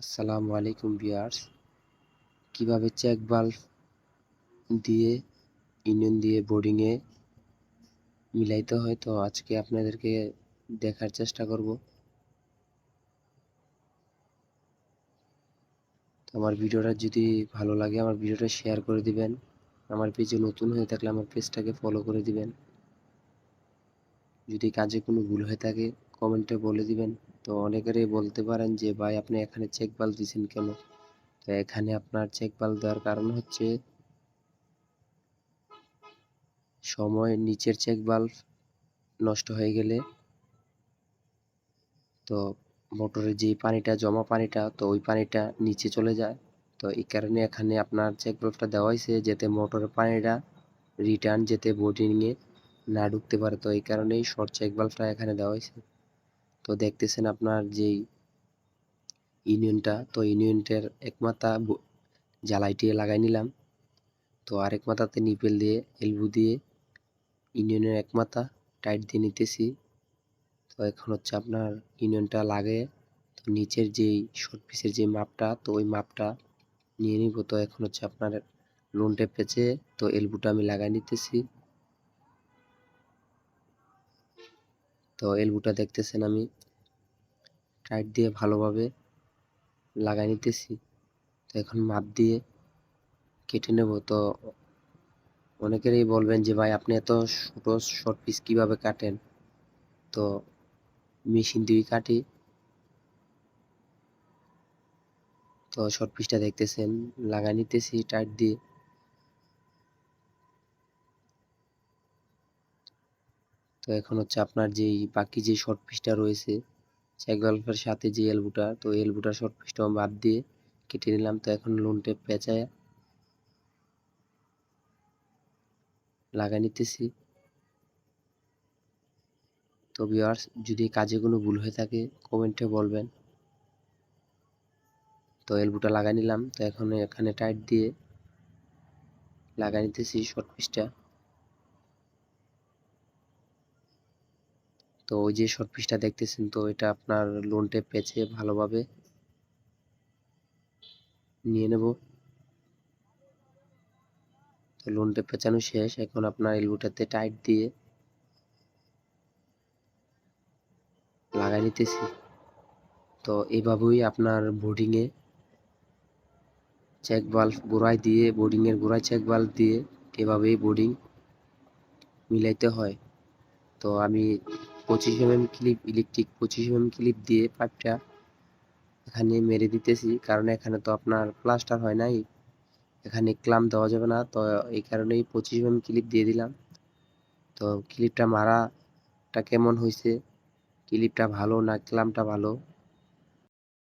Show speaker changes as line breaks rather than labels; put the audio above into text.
আসসালামু আলাইকুম বিয়ার্স কীভাবে চেক বাল্ব দিয়ে, ইউনিয়ন দিয়ে বোর্ডিংয়ে মিলাইতে হয়, তো আজকে আপনাদেরকে দেখার চেষ্টা করব। তো আমার ভিডিওটা যদি ভালো লাগে, আমার ভিডিওটা শেয়ার করে দিবেন। আমার পেজে নতুন হয়ে থাকলে আমার পেজটাকে ফলো করে দিবেন। যদি কাজে কোনো ভুল হয়ে থাকে কমেন্টে বলে দিবেন। তো অনেকেরই বলতে পারেন যে, ভাই, আপনি এখানে চেক বাল্ব দিয়েছেন কেন? তো এখানে আপনার চেক বাল্ব দেওয়ার কারণ হচ্ছে সময় নিচের চেক বাল্ব নষ্ট হয়ে গেলে তো মোটরের যে পানিটা, জমা পানিটা, তো ওই পানিটা নিচে চলে যায়। তো এই কারণে এখানে আপনার চেক বাল্বটা দেওয়া হয়েছে যাতে মোটরের পানিটা রিটার্ন যেতে বোর্ডিংয়ে না ঢুকতে পারে। তো এই কারণেই শর্ট চেক বাল্বটা এখানে দেওয়া হয়েছে। তো দেখতেছেন আপনার যেই ইউনিয়নটা, তো ইউনিয়নটার এক মাথা জ্বালাইটিয়ে লাগাই নিলাম। তো আরেক মাথাতে নিপেল দিয়ে, এলবু দিয়ে ইউনিয়নের এক মাথা টাইট দিয়ে নিতেছি। তো এখন হচ্ছে আপনার ইউনিয়নটা লাগে, তো নিচের যেই শর্ট পিসের যে মাপটা, তো ওই মাপটা নিয়ে নিব। তো এখন হচ্ছে আপনার লোন টেপ তো এলবুটা আমি লাগাই নিতেছি। তো এলবুটা দেখতেছেন আমি। টাইট দিয়ে ভালোভাবে লাগাই নিতেছি। তো এখন মাপ দিয়ে কেটে নেব। তো অনেকেরই বলবেন যে, ভাই, আপনি এত ছোটো শর্ট পিস কীভাবে কাটেন? তো মেশিন দিয়ে কাটি। তো শর্ট পিসটা দেখতেছেন, লাগাই নিতেছি টাইট দিয়ে। তো এখন হচ্ছে আপনার যেই বাকি যে শর্ট পিসটা রয়েছে চেক বাল্বের সাথে যে এলবুটা, তো এলবুটা শর্ট পিসটা বাদ দিয়ে কেটে নিলাম। তো এখন লোন টেপ পেঁচায় লাগাই নিতেছি। তো ভিউয়ার্স যদি কাজে কোনো ভুল হয়ে থাকে কমেন্টে বলবেন। তো এলবুটা লাগাই নিলাম। তো এখন এখানে টাইট দিয়ে লাগাই নিতেছি শর্ট পিসটা তো ওই যে শর্ট পিসটা দেখতেছেন, তো এটা আপনার লোন টেপ পেঁচে ভালোভাবে। নিয়ে নেব। তো লোন টেপ পেঁচানো শেষ, এখন আপনার এলবুটাতে টাইট দিয়ে লাগাই নিতেছি। তো এভাবেই আপনার বোর্ডিংয়ে চেক বাল্ব গোড়ায় দিয়ে বোর্ডিংয়ের গোড়ায় চেক বাল্ব দিয়ে এভাবেই বোর্ডিং মিলাইতে হয়। তো আমি পঁচিশ এমএম ক্লিপ ইলেকট্রিক পঁচিশ এমএম ক্লিপ দিয়ে পাইপটা এখানে মেরে দিতেছি। কারণ এখানে তো আপনার প্লাস্টার হয় নাই। এখানে ক্লাম দেওয়া যাবে না। তো এই কারণেই পঁচিশ এমএম ক্লিপ দিয়ে দিলাম। তো ক্লিপটা মারাটা কেমন হয়েছে ক্লিপটা ভালো না ক্লামটা ভালো?